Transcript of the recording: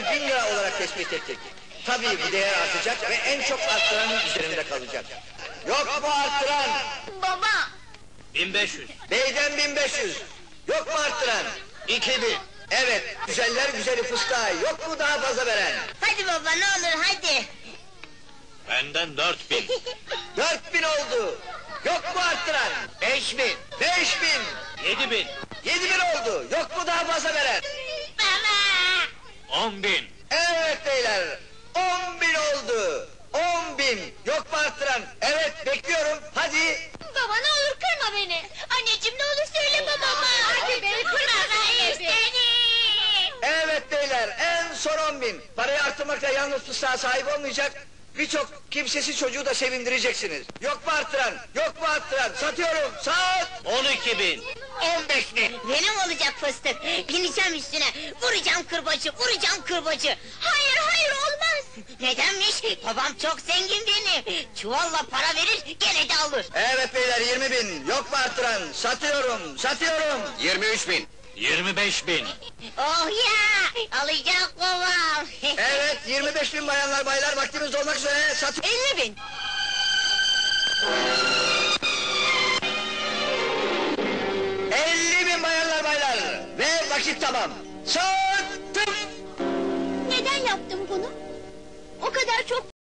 değerini bin lira olarak tespit ettik. Tabii bu değer artacak ve en çok arttıranın üzerinde kalacak. Yok mu arttıran? Baba. 1500. Beyden 1500. Yok mu arttıran? 2000. Evet, güzeller güzeli fıstığa. Yok mu daha fazla veren? Hadi baba ne olur hadi. Benden 4000. 4000 oldu. Yok mu arttıran? 5000. 5000. 7000. 7000 oldu. Yok mu daha fazla veren? Baba. 10000. Evet beyler. 10 bin oldu. 10 bin. Yok mu arttıran? Evet bekliyorum. Hadi. Baba ne olur kırma beni. Anneciğim ne olur söyle babama. Hadi beni kırma istedi. Evet beyler en son 10 bin. Parayı arttırmakla yalnız fıstığa sahip olmayacak. Birçok kimsesiz çocuğu da sevindireceksiniz. Yok mu arttıran? Yok mu arttıran? Satıyorum. Sat. 12000. 15000. Benim olacak fıstık. Bineceğim üstüne. Vuracağım kırbacı, vuracağım kırbacı. Hayır, hayır olmaz. Nedenmiş? Babam çok zengin benim. Çuvalla para verir, gene de alır. Evet beyler 20 bin. Yok mu arttıran? Satıyorum. Satıyorum. 23 bin. 25 bin. Oh ya, alacak babam. Evet 25 bin bayanlar baylar vaktimiz dolmak üzere. Sat. 50 bin. bin Tamam. Sattım. Neden yaptım bunu? O kadar çok